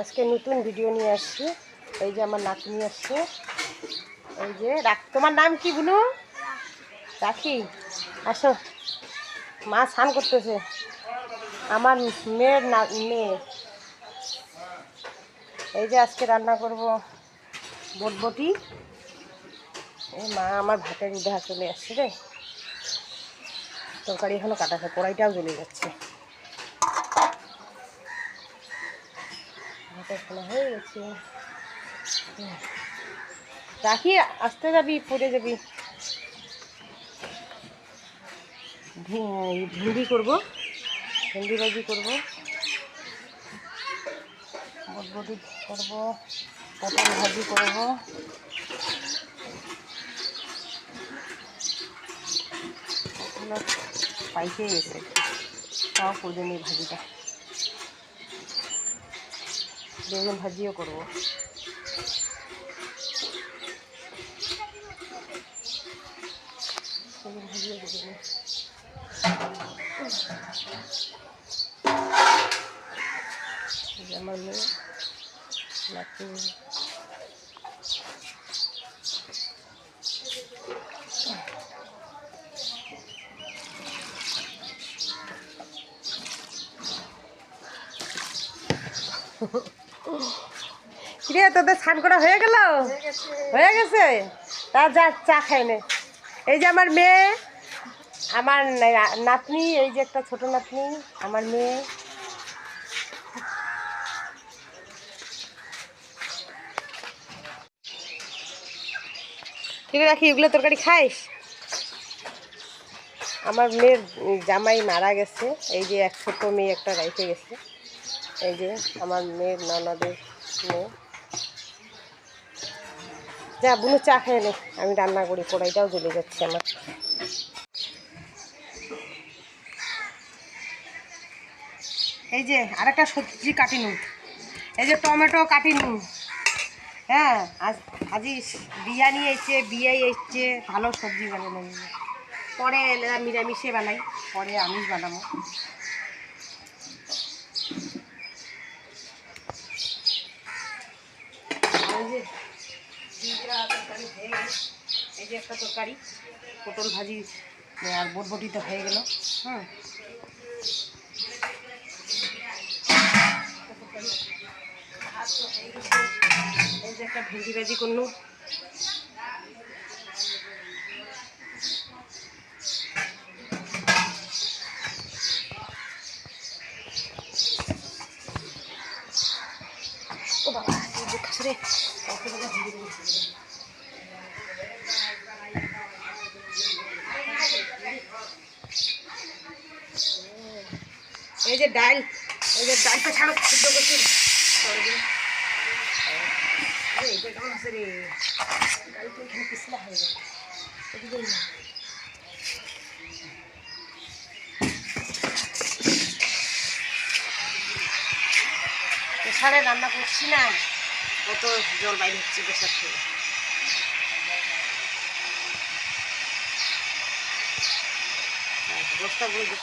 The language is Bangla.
আজকে নতুন ভিডিও নিয়ে আসছি। এই যে আমার নাতনি আসছে। এই যে তোমার নাম কি বুনু? রাখি, আসো। মা স্নান করতেছে। আমার মেয়ের না, মেয়ে। এই যে আজকে রান্না করব বটবটি। এই মা আমার ভাতের দেখা চলে আসছে রে। তরকারি এখনও কাটাছে কড়াইটাও জ্বলে যাচ্ছে। খানা হয়ে গেছে। রাখি, আসতে যাবি, পড়ে যাবি। ভিন্ডি করব। ভেন্ডি ভাজি করব। বটবটি করব। পটল ভাজি করব। পাইকে গেছে। তাও করে নিই ভাজিটা। বেগুন ভাজিও করব বেগুন ভাজিও করে নিই এই যে আমার মেয়ে নাতনি কিরে, তোদের স্নান করা হয়ে গেল? হয়ে গেছে? তা যা চা খাই নে। এই যে আমার মেয়ে, আমার নাতনি, এই যে একটা ছোট নাতনি, আমার মেয়ে। ঠিক রাখি, এগুলো তরকারি খাইস? আমার মেয়ের জামাই মারা গেছে, এই যে এক ছোট মেয়ে একটা রাইখে গেছে। এই যে আমার মেয়ের ননদের মেয়ে। যা, বুনু চা খেয়ে নে, আমি রান্না করি, কড়াইটাও জ্বলে যাচ্ছে আমার। এই যে, আরেকটা সবজি কাটি নু এই যে টমেটো কাটি নু হ্যাঁ আজ, আজি বিরিয়ানি এসছে, বিয়ে এসছে, ভালো সবজি বানানো পরে নিরামিষে বানাই, পরে আমিষ বানাবো আর এই যে দুইটা তরকারি হয়ে গেল এই যে একটা তরকারি, পটল ভাজি আর বটবটি তো হয়ে গেল, হয়ে। এই যে একটা ভেন্ডি ভাজি করল ও বাবা খাসরে কত বড় ভেন্ডি ভাজি। এই যে ডাল। এই যে ডালটা ছাড়ো সিদ্ধ করছি। এখানে প্রেশারে রান্না করছি না। কত জল বাইরে হচ্ছে প্রেশার থেকে হ্যাঁ, বস্তাগুলো